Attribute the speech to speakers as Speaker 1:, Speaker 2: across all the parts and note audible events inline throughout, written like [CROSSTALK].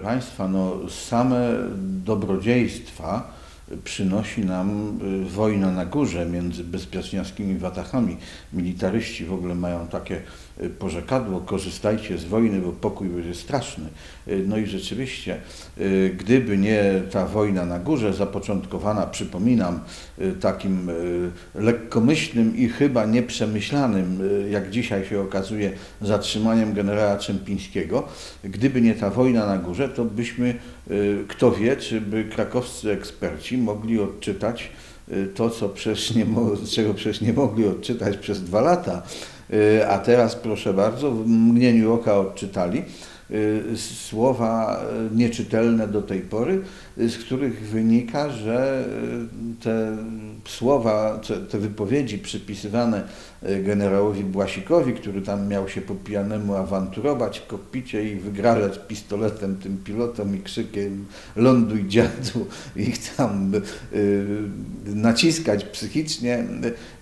Speaker 1: Państwa, no, same dobrodziejstwa przynosi nam y, wojna na górze między bezpieczniarskimi watachami. Militaryści w ogóle mają takie y, porzekadło, korzystajcie z wojny, bo pokój będzie straszny. Y, no i rzeczywiście, gdyby nie ta wojna na górze, zapoczątkowana, przypominam, takim lekkomyślnym i chyba nieprzemyślanym, jak dzisiaj się okazuje, zatrzymaniem generała Czempińskiego, gdyby nie ta wojna na górze, to byśmy, kto wie, czy by krakowscy eksperci mogli odczytać y, to, co przecież nie, czego przecież nie mogli odczytać przez dwa lata, y, a teraz proszę bardzo, w mgnieniu oka odczytali. Y, słowa y, nieczytelne do tej pory, y, z których wynika, że te słowa, te wypowiedzi przypisywane generałowi Błasikowi, który tam miał się po pijanemu awanturować w i wygrażać pistoletem tym pilotom i krzykiem ląduj dziadu, [LAUGHS] ich tam naciskać psychicznie,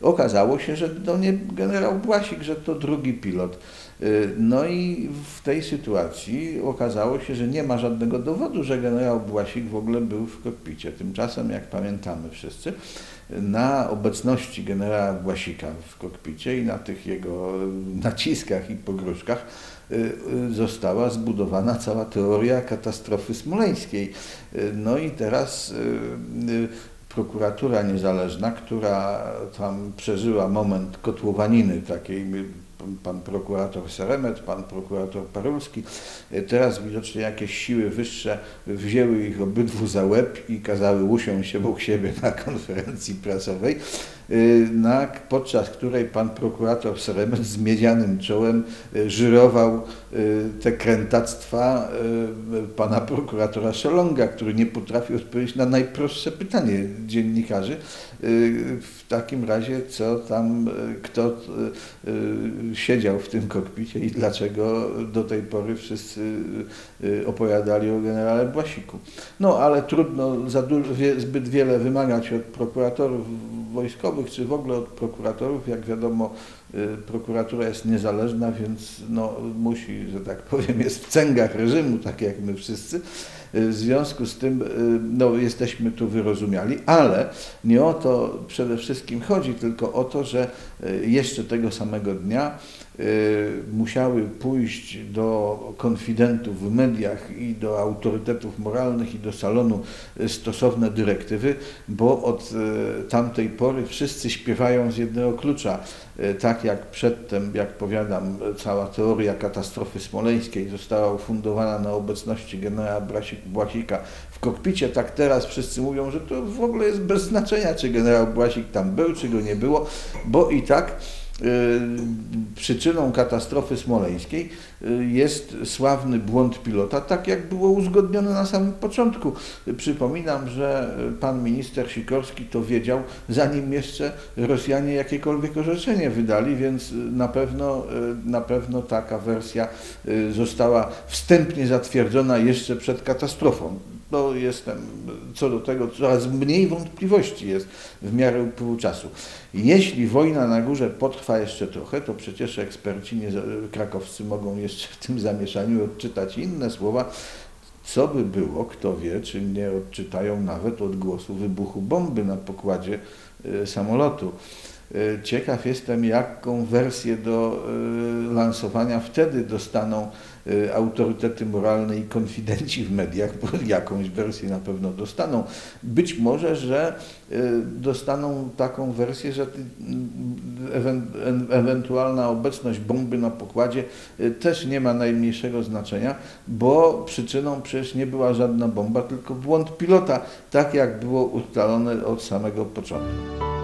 Speaker 1: okazało się, że to nie generał Błasik, że to drugi pilot. No i w tej sytuacji okazało się, że nie ma żadnego dowodu, że generał Błasik w ogóle był w kokpicie. Tymczasem, jak pamiętamy wszyscy, na obecności generała Błasika w kokpicie i na tych jego naciskach i pogróżkach y, y, została zbudowana cała teoria katastrofy smoleńskiej. No i teraz prokuratura niezależna, która tam przeżyła moment kotłowaniny takiej pan prokurator Seremet, pan prokurator Parulski. Teraz widocznie jakieś siły wyższe wzięły ich obydwu za łeb i kazały usiąść obok siebie na konferencji prasowej. Na, podczas której pan prokurator Seremet z miedzianym czołem y, żyrował y, te krętactwa pana prokuratora Szelonga, który nie potrafił odpowiedzieć na najprostsze pytanie dziennikarzy. W takim razie, co tam, kto siedział w tym kokpicie i dlaczego do tej pory wszyscy opowiadali o generale Błasiku. No ale trudno za dużo, zbyt wiele wymagać od prokuratorów wojskowych, czy w ogóle od prokuratorów. Jak wiadomo, prokuratura jest niezależna, więc no, musi, że tak powiem, jest w cęgach reżimu, tak jak my wszyscy. Y, w związku z tym y, no, jesteśmy tu wyrozumiali, ale nie o to przede wszystkim chodzi, tylko o to, że jeszcze tego samego dnia musiały pójść do konfidentów w mediach i do autorytetów moralnych i do salonu stosowne dyrektywy, bo od tamtej pory wszyscy śpiewają z jednego klucza. E, tak jak przedtem, jak powiadam, cała teoria katastrofy smoleńskiej została ufundowana na obecności generała Błasika w kokpicie, tak teraz wszyscy mówią, że to w ogóle jest bez znaczenia, czy generał Błasik tam był, czy go nie było, bo i tak przyczyną katastrofy smoleńskiej y, jest sławny błąd pilota, tak jak było uzgodnione na samym początku. Przypominam, że pan minister Sikorski to wiedział, zanim jeszcze Rosjanie jakiekolwiek orzeczenie wydali, więc na pewno, y, na pewno taka wersja została wstępnie zatwierdzona jeszcze przed katastrofą no jestem co do tego coraz mniej wątpliwości jest w miarę upływu czasu. Jeśli wojna na górze potrwa jeszcze trochę, to przecież eksperci nie, krakowscy mogą jeszcze w tym zamieszaniu odczytać inne słowa, co by było, kto wie, czy nie odczytają nawet odgłosu wybuchu bomby na pokładzie y, samolotu. Y, ciekaw jestem, jaką wersję do y, lansowania wtedy dostaną autorytety moralne i konfidenci w mediach, [LAUGHS] jakąś wersję na pewno dostaną. Być może, że y, dostaną taką wersję, że mm, ewentualna obecność bomby na pokładzie y, też nie ma najmniejszego znaczenia, bo przyczyną przecież nie była żadna bomba, tylko błąd pilota, tak jak było ustalone od samego początku.